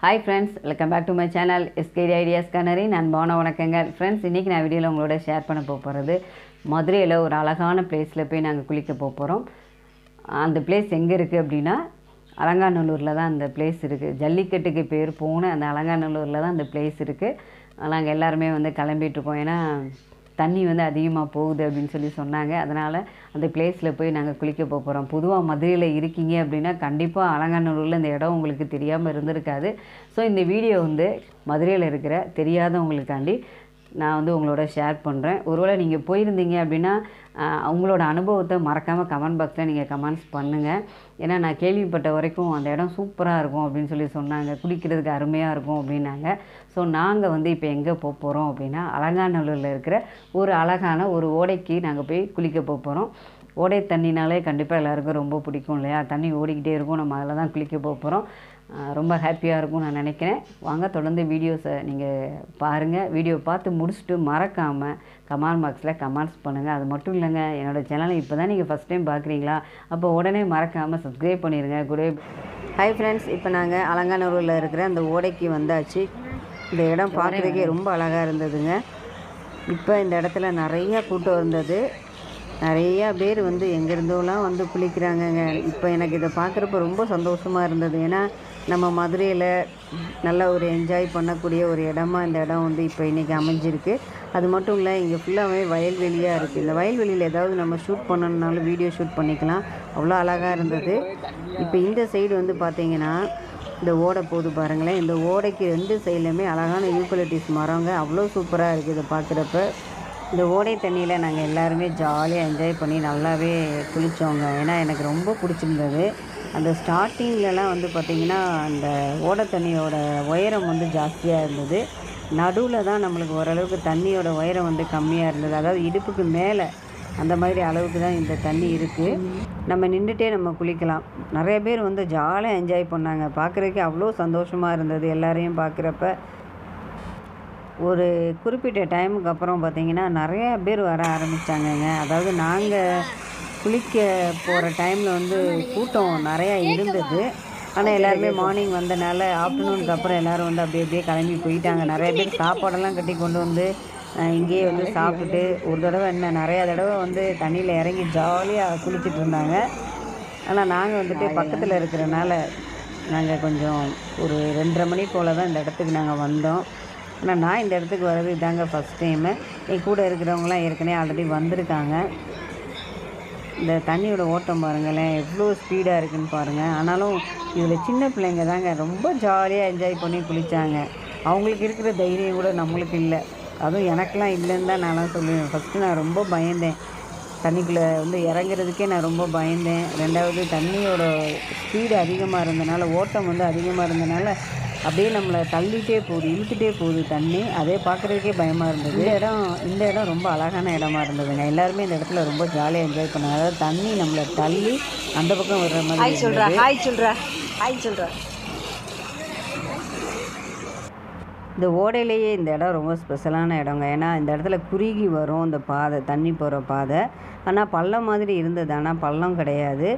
Hi friends welcome back to my channel SKD ideas canary நான் போன வணக்கங்கள். Friends இன்றைக்கி நான் வீடியோவில் உங்களோட ஷேர் பண்ண போகிறது மதுரையில் ஒரு அழகான பிளேஸில் போய் நாங்கள் குளிக்க போகிறோம் அந்த பிளேஸ் எங்கே இருக்குது அப்படின்னா அலங்காநல்லூரில் தான் அந்த பிளேஸ் இருக்குது ஜல்லிக்கட்டுக்கு பேர் போன அந்த அலங்காநல்லூரில் தான் அந்த பிளேஸ் இருக்குது நாங்கள் எல்லாருமே வந்து கிளம்பிகிட்ருக்கோம் ஏன்னா தண்ணி வந்து அதிகமாக போகுது அப்படின்னு சொல்லி சொன்னாங்க. அதனால் அந்த பிளேஸில் போய் நாங்கள் குளிக்க போக போகிறோம் பொதுவாக மதுரையில் இருக்கீங்க அப்படின்னா கண்டிப்பாக அலங்காநல்லூரில் இந்த இடம் உங்களுக்கு தெரியாமல் இருந்திருக்காது. ஸோ இந்த வீடியோ வந்து மதுரையில் இருக்கிற தெரியாதவங்களுக்காண்டி நான் வந்து உங்களோட ஷேர் பண்ணுறேன் ஒருவேளை நீங்கள் போயிருந்தீங்க அப்படின்னா உங்களோட அனுபவத்தை மறக்காமல் கமெண்ட் பாக்ஸில் நீங்கள் கமெண்ட்ஸ் பண்ணுங்கள் ஏன்னா நான் கேள்விப்பட்ட வரைக்கும் அந்த இடம் சூப்பராக இருக்கும் அப்படின்னு சொல்லி சொன்னாங்க. குளிக்கிறதுக்கு அருமையாக இருக்கும் அப்படின்னாங்க. ஸோ நாங்கள் வந்து இப்போ எங்கே போக போகிறோம் அப்படின்னா அலங்காநல்லூரில் இருக்கிற ஒரு அழகான ஒரு ஓடைக்கு நாங்கள் போய் குளிக்க போக போகிறோம் ஓடை தண்ணினாலே கண்டிப்பாக எல்லாருக்கும் ரொம்ப பிடிக்கும் இல்லையா? தண்ணி ஓடிக்கிட்டே இருக்கும். நம்ம அதில் தான் குளிக்க போக போகிறோம் ரொம்ப ஹாப்பியாக இருக்கும் நான் நினைக்கிறேன். வாங்க தொடர்ந்து வீடியோஸை நீங்கள் பாருங்கள் வீடியோ பார்த்து முடிச்சுட்டு மறக்காமல் கமெண்ட் பாக்ஸில் கமெண்ட்ஸ் பண்ணுங்கள் அது மட்டும் இல்லைங்க என்னோடய சேனலை இப்போ தான் நீங்கள் ஃபஸ்ட் டைம் பார்க்குறீங்களா? அப்போ உடனே மறக்காமல் சப்ஸ்கிரைப் பண்ணிடுங்க கூட ஹாய் ஃப்ரெண்ட்ஸ் இப்போ நாங்கள் அலங்காநல்லூரில் இருக்கிற அந்த ஓடைக்கு வந்தாச்சு. இந்த இடம் பார்க்குறதுக்கே ரொம்ப அழகாக இருந்ததுங்க. இப்போ இந்த இடத்துல நிறைய கூட்டம் இருந்தது. நிறையா பேர் வந்து எங்கேருந்தோலாம் வந்து குளிக்கிறாங்கங்க. இப்போ எனக்கு இதை பார்க்குறப்ப ரொம்ப சந்தோஷமாக இருந்தது. ஏன்னா நம்ம மதுரையில் நல்ல ஒரு என்ஜாய் பண்ணக்கூடிய ஒரு இடமா இந்த இடம் வந்து இப்போ இன்றைக்கி அமைஞ்சிருக்கு. அது மட்டும் இல்லை இங்கே ஃபுல்லாகவே வயல்வெளியாக இருக்குது இந்த வயல்வெளியில் ஏதாவது நம்ம ஷூட் பண்ணணுன்னாலும் வீடியோ ஷூட் பண்ணிக்கலாம். அவ்வளோ அழகாக இருந்தது. இப்போ இந்த சைடு வந்து பார்த்திங்கன்னா இந்த ஓடை போது பாருங்களேன். இந்த ஓடைக்கு ரெண்டு சைட்லையுமே அழகான யூக்கலிட்டிஸ் மரங்க. அவ்வளோ சூப்பராக இருக்குது இதை பார்க்குறப்ப இந்த ஓடை தண்ணியில் நாங்கள் எல்லாருமே ஜாலியாக என்ஜாய் பண்ணி நல்லாவே குளித்தோங்க ஏன்னா எனக்கு ரொம்ப பிடிச்சிருந்தது. அந்த ஸ்டார்டிங்லலாம் வந்து பார்த்திங்கன்னா அந்த ஓடை தண்ணியோட உயரம் வந்து ஜாஸ்தியாக இருந்தது. நடுவில் தான் நம்மளுக்கு ஓரளவுக்கு தண்ணியோட உயரம் வந்து கம்மியாக இருந்தது. அதாவது இடுப்புக்கு மேலே அந்த மாதிரி அளவுக்கு தான் இந்த தண்ணி இருக்குது நம்ம நின்றுட்டே நம்ம குளிக்கலாம். நிறைய பேர் வந்து ஜாலியாக என்ஜாய் பண்ணாங்க. பார்க்குறதுக்கே அவ்வளோ சந்தோஷமாக இருந்தது எல்லாரையும் பார்க்குறப்ப. ஒரு குறிப்பிட்ட டைமுக்கு அப்புறம் பார்த்திங்கன்னா நிறைய பேர் வர ஆரம்பித்தாங்கங்க அதாவது நாங்கள் குளிக்க போகிற டைமில் வந்து கூட்டம் நிறையா இருந்தது. ஆனால் எல்லாருமே மார்னிங் வந்தனால ஆஃப்டர்நூனுக்கு அப்புறம் எல்லோரும் வந்து அப்படியே அப்படியே கிளம்பி போயிட்டாங்க. நிறைய பேர் சாப்பாடெல்லாம் கட்டி கொண்டு வந்து இங்கேயே வந்து சாப்பிட்டுட்டு ஒரு தடவை என்ன நிறையா தடவை வந்து தண்ணியில் இறங்கி ஜாலியாக குளிச்சுட்டு இருந்தாங்க. ஆனால் நாங்கள் வந்துட்டு பக்கத்தில் இருக்கிறனால நாங்கள் கொஞ்சம் ஒரு ரெண்டரை மணி போல் தான் இந்த இடத்துக்கு நாங்கள் வந்தோம். ஆனால் நான் இந்த இடத்துக்கு வர்றது இதாங்க ஃபஸ்ட் டைமு என் கூட இருக்கிறவங்களாம் ஏற்கனவே ஆல்ரெடி வந்திருக்காங்க. இந்த தண்ணியோட ஓட்டம் பாருங்களேன் எவ்வளோ ஸ்பீடாக இருக்குன்னு பாருங்கள் ஆனாலும் இதில் சின்ன பிள்ளைங்க தாங்க ரொம்ப ஜாலியாக என்ஜாய் பண்ணி குளித்தாங்க அவங்களுக்கு இருக்கிற தைரியம் கூட நம்மளுக்கு இல்லை. அதுவும் எனக்கெலாம் இல்லைன்னு தான் நான்லாம் சொல்லுவேன். ஃபஸ்ட்டு நான் ரொம்ப பயந்தேன். தண்ணிக்குள்ளே வந்து இறங்குறதுக்கே நான் ரொம்ப பயந்தேன். ரெண்டாவது தண்ணியோட ஸ்பீடு அதிகமாக இருந்தனால ஓட்டம் வந்து அதிகமாக இருந்தனால அப்படியே நம்மளை தள்ளிட்டே போகுது இழுத்துட்டே போகுது தண்ணி. அதே பார்க்குறதுக்கே பயமாக இருந்தது. இந்த இடம் இந்த இடம் ரொம்ப அழகான இடமா இருந்ததுங்க எல்லாருமே இந்த இடத்துல ரொம்ப ஜாலியாக என்ஜாய் பண்ணாங்க அதாவது தண்ணி நம்மளை தள்ளி அந்த பக்கம் வர்ற மாதிரி ஹாய் சொல்கிறா இருந்தது. ஹாய் சொல்கிறா ஹாய் சொல்கிறா இந்த ஓடையிலேயே இந்த இடம் ரொம்ப ஸ்பெஷலான இடங்க. ஏன்னா இந்த இடத்துல குறுகி வரும் இந்த பாதை தண்ணி போகிற பாதை. ஆனால் பள்ளம் மாதிரி இருந்தது. ஆனால் பள்ளம் கிடையாது.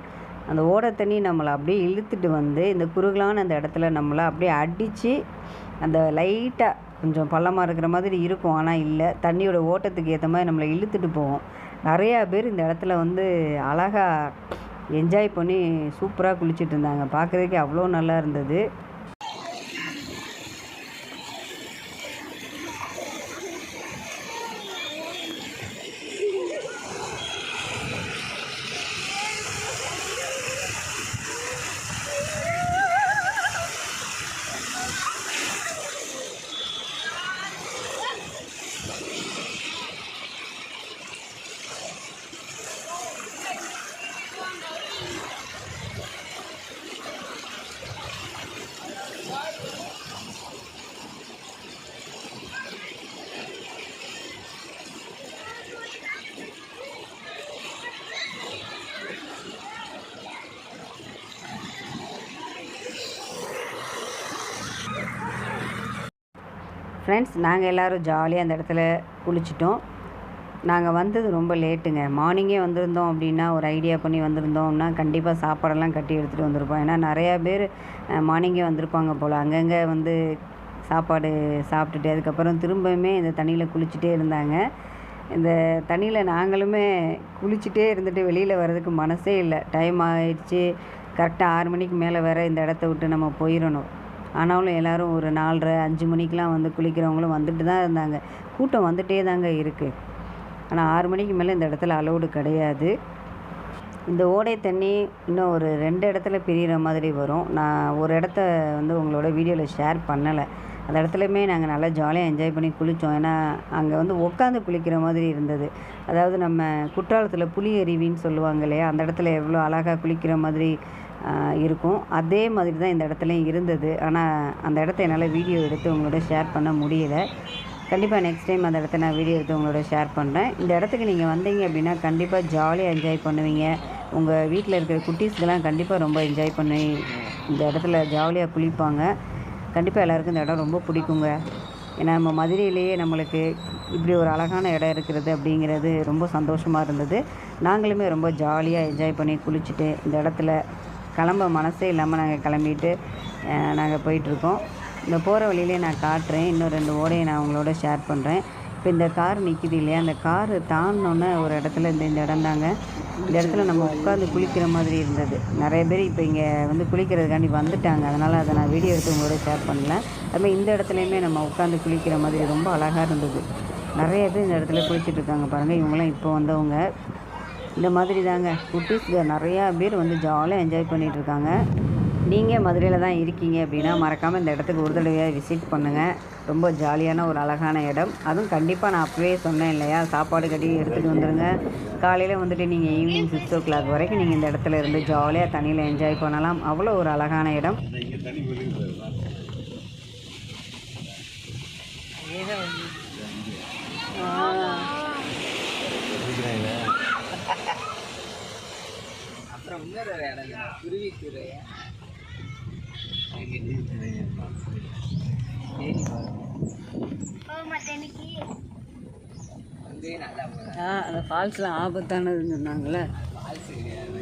அந்த ஓடை தண்ணி நம்மளை அப்படியே இழுத்துட்டு வந்து இந்த குறுகலான அந்த இடத்துல நம்மளை அப்படியே அடித்து அந்த லைட்டாக கொஞ்சம் பள்ளமாக இருக்கிற மாதிரி இருக்கும். ஆனால் இல்லை தண்ணியோட ஓட்டத்துக்கு ஏற்ற மாதிரி நம்மளை இழுத்துட்டு போவோம். நிறையா பேர் இந்த இடத்துல வந்து அழகாக என்ஜாய் பண்ணி சூப்பராக குளிச்சுட்டு இருந்தாங்க. பார்க்குறதுக்கே அவ்வளோ நல்லா இருந்தது. ஃப்ரெண்ட்ஸ் நாங்கள் எல்லோரும் ஜாலியாக அந்த இடத்துல குளிச்சிட்டோம். நாங்கள் வந்தது ரொம்ப லேட்டுங்க மார்னிங்கே வந்திருந்தோம் அப்படின்னா ஒரு ஐடியா பண்ணி வந்திருந்தோம்னா கண்டிப்பாக சாப்பாடெல்லாம் கட்டி எடுத்துகிட்டு வந்திருப்போம். ஏன்னா நிறையா பேர் மார்னிங்கே வந்திருப்பாங்க போல். அங்கங்கே வந்து சாப்பாடு சாப்பிட்டுட்டு அதுக்கப்புறம் திரும்பவுமே இந்த தண்ணியில் குளிச்சுட்டே இருந்தாங்க. இந்த தண்ணியில் நாங்களுமே குளிச்சுட்டே இருந்துட்டு வெளியில் வர்றதுக்கு மனசே இல்லை. டைம் ஆகிடுச்சி கரெக்டாக ஆறு மணிக்கு மேலே வேறு இந்த இடத்த விட்டு நம்ம போயிடணும் ஆனாலும் எல்லோரும் ஒரு நாலரை அஞ்சு மணிக்கெலாம் வந்து குளிக்கிறவங்களும் வந்துட்டு தான் இருந்தாங்க. கூட்டம் வந்துகிட்டே தாங்க இருக்குது ஆனால் ஆறு மணிக்கு மேலே இந்த இடத்துல அலௌடு கிடையாது. இந்த ஓடை தண்ணி இன்னும் ஒரு ரெண்டு இடத்துல பிரிகிற மாதிரி வரும். நான் ஒரு இடத்த வந்து உங்களோட வீடியோவில் ஷேர் பண்ணலை. அந்த இடத்துலையுமே நாங்கள் நல்லா ஜாலியாக என்ஜாய் பண்ணி குளித்தோம் ஏன்னா அங்கே வந்து உட்காந்து குளிக்கிற மாதிரி இருந்தது. அதாவது நம்ம குற்றாலத்தில் புலி அருவின்னு சொல்லுவாங்க இல்லையா? அந்த இடத்துல எவ்வளோ அழகாக குளிக்கிற மாதிரி இருக்கும். அதே மாதிரி தான் இந்த இடத்துலையும் இருந்தது. ஆனால் அந்த இடத்த என்னால் வீடியோ எடுத்து உங்களோட ஷேர் பண்ண முடியல. கண்டிப்பாக நெக்ஸ்ட் டைம் அந்த இடத்த நான் வீடியோ எடுத்து உங்களோட ஷேர் பண்ணுறேன் இந்த இடத்துக்கு நீங்கள் வந்தீங்க அப்படின்னா கண்டிப்பாக ஜாலியாக என்ஜாய் பண்ணுவீங்க. உங்கள் வீட்டில் இருக்கிற குட்டீஸ்க்கெலாம் கண்டிப்பாக ரொம்ப என்ஜாய் பண்ணி இந்த இடத்துல ஜாலியாக குளிப்பாங்க. கண்டிப்பாக எல்லாருக்கும் இந்த இடம் ரொம்ப பிடிக்குங்க. ஏன்னா நம்ம மதுரையிலேயே நம்மளுக்கு இப்படி ஒரு அழகான இடம் இருக்கிறது அப்படிங்கிறது ரொம்ப சந்தோஷமாக இருந்தது. நாங்களுமே ரொம்ப ஜாலியாக என்ஜாய் பண்ணி குளிச்சுட்டு இந்த இடத்துல கிளம்ப மனசே இல்லாமல் நாங்கள் கிளம்பிட்டு நாங்கள் போயிட்டுருக்கோம். இந்த போகிற வழியிலே நான் காட்டுறேன். இன்னும் ரெண்டு ஓடையை நான் உங்களோட ஷேர் பண்ணுறேன் இப்போ இந்த கார் நிற்கிது இல்லையா? அந்த கார் தாண்டினோன்னே ஒரு இடத்துல இந்த இந்த இடம் தாங்க. இந்த இடத்துல நம்ம உட்காந்து குளிக்கிற மாதிரி இருந்தது. நிறைய பேர் இப்போ இங்கே வந்து குளிக்கிறதுக்காண்டி வந்துட்டாங்க. அதனால் அதை நான் வீடியோ எடுத்து உங்களோட ஷேர் பண்ணல. அதுமாதிரி இந்த இடத்துலையுமே நம்ம உட்காந்து குளிக்கிற மாதிரி ரொம்ப அழகாக இருந்தது. நிறைய பேர் இந்த இடத்துல குளிச்சுட்டு இருக்காங்க பாருங்கள் இவங்களாம் இப்போ வந்தவங்க. இந்த மாதிரி தாங்க குட்டீஸ்க்கு நிறையா பேர் வந்து ஜாலியாக என்ஜாய் பண்ணிகிட்டு இருக்காங்க நீங்கள் மதுரையில் தான் இருக்கீங்க அப்படின்னா மறக்காமல் இந்த இடத்துக்கு ஒரு தடவையாக விசிட் பண்ணுங்கள் ரொம்ப ஜாலியான ஒரு அழகான இடம். அதுவும் கண்டிப்பாக நான் அப்போவே சொன்னேன் இல்லையா? சாப்பாடு கட்டி எடுத்துகிட்டு வந்துடுங்க காலையில் வந்துட்டு நீங்கள் ஈவினிங் சிக்ஸ் ஓ கிளாக் வரைக்கும் நீங்கள் இந்த இடத்துல இருந்து ஜாலியாக தண்ணியில் என்ஜாய் பண்ணலாம். அவ்வளோ ஒரு அழகான இடம். அப்புறம் இன்னொரு இடம் போகிறேன் ஆ அந்த ஃபால்ஸ்லாம் ஆபத்தானதுன்னு சொன்னாங்களே ஃபால்ஸ் கிடையாது